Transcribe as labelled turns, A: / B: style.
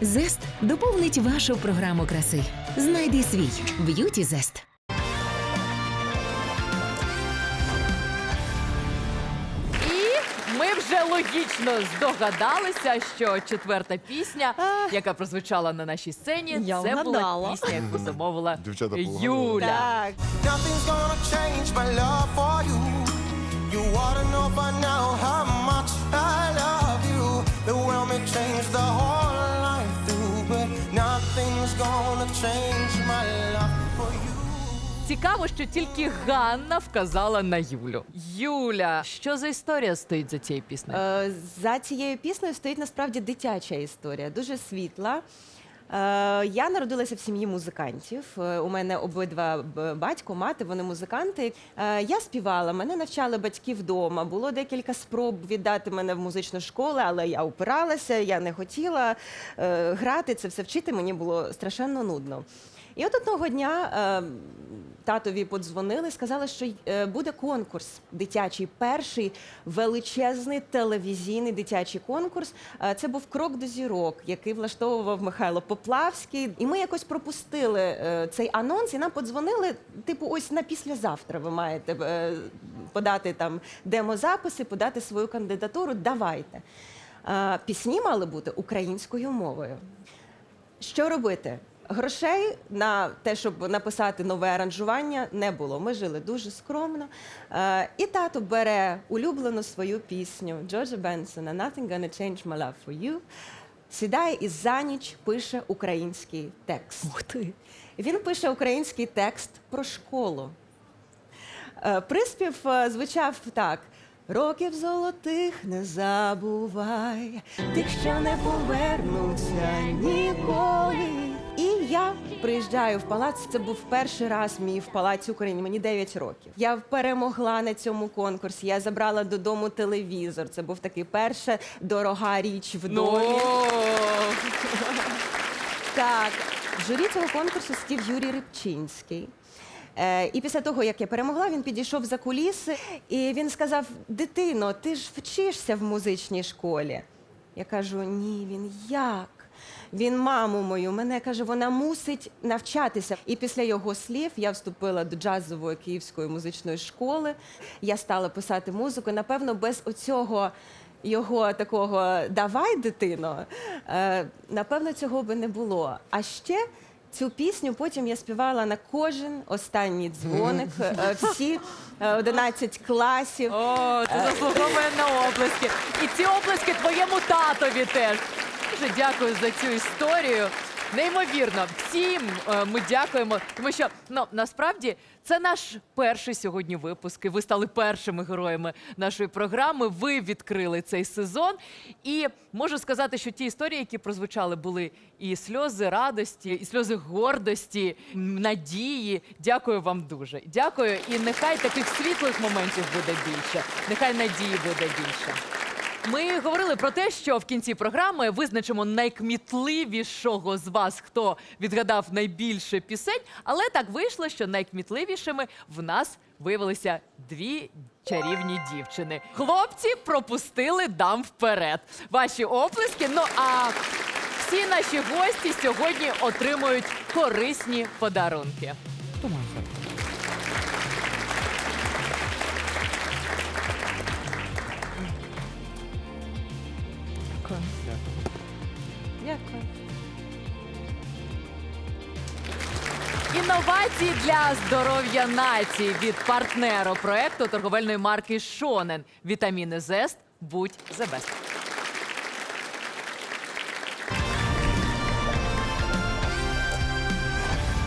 A: Зест доповнить вашу програму краси. Знайди свій б'юті зест.
B: І ми вже логічно здогадалися, що четверта пісня, яка прозвучала на нашій сцені,
C: Я
B: це була пісня, яку замовила
D: Дівчата.
B: Юля.
C: Так.
E: Nothing's gonna change my love for you. You ought to know by now how much I love you. The world may change the whole
B: Цікаво, що тільки Ганна вказала на Юлю. Юля, що за історія стоїть за цією піснею?
C: Е, За цією піснею стоїть насправді дитяча історія, дуже світла. Е, Я народилася в сім'ї музикантів. Е, У мене обидва батько, мати, вони музиканти. Е, Я співала, мене навчали батьки вдома. Було декілька спроб віддати мене в музичну школу, але я упиралася, я не хотіла е, грати це все вчити. Мені було страшенно нудно. І от одного дня е, татові подзвонили, сказали, що е, буде конкурс дитячий, перший величезний телевізійний дитячий конкурс. Е, Це був крок до зірок, який влаштовував Михайло Поплавський. І ми якось пропустили е, цей анонс, і нам подзвонили. Типу, ось на післязавтра ви маєте подати там демозаписи, подати свою кандидатуру. Давайте. Пісні мали бути українською мовою. Що робити? Грошей на те, щоб написати нове аранжування, не було. Ми жили дуже скромно. Е, і тато бере улюблену свою пісню Джорджа Бенсона «Nothing gonna change my love for you», сідає і за ніч пише український текст.
B: Ух ти!
C: Він пише український текст про школу. Е, Приспів е, звучав так: років золотих не забувай, тих, що не повернуться ніколи. Приїжджаю в палац. Це був перший раз мій в палаці Україні. Мені 9 років. Я перемогла на цьому конкурсі. Я забрала додому телевізор. Це був такий перша дорога річ в домі.
B: Ну,
C: Так, в журі цього конкурсу сидів Юрій Рибчинський. Е, і після того, як я перемогла, він підійшов за куліси і він сказав: Дитино, ти ж вчишся в музичній школі. Я кажу: ні, він як? Він маму мою, мене каже, вона мусить навчатися. І після його слів я вступила до джазової київської музичної школи. Я стала писати музику. Напевно, без оцього його такого давай, дитино, е, напевно, цього би не було. А ще цю пісню потім я співала на кожен останній дзвоник, е, всі е, 11 класів.
B: О, це заслуговує на оплески. І ці оплески твоєму татові теж. Дуже дякую за цю історію. Неймовірно, всім е, ми дякуємо, тому що ну насправді це наш перший сьогодні випуск. і Ви стали першими героями нашої програми. Ви відкрили цей сезон. І можу сказати, що ті історії, які прозвучали, були і сльози радості, і сльози гордості, надії. Дякую вам дуже. Дякую. І нехай таких світлих моментів буде більше. Нехай надії буде більше. Ми говорили про те, що в кінці програми визначимо найкмітливішого з вас, хто відгадав найбільше пісень. Але так вийшло, що найкмітливішими в нас виявилися дві чарівні дівчини. Хлопці пропустили дам вперед. Ваші оплески. Ну а всі наші гості сьогодні отримують корисні подарунки. Інновації для здоров'я нації від партнеру проекту торговельної марки Шонен. Вітаміни Зест. Будь the.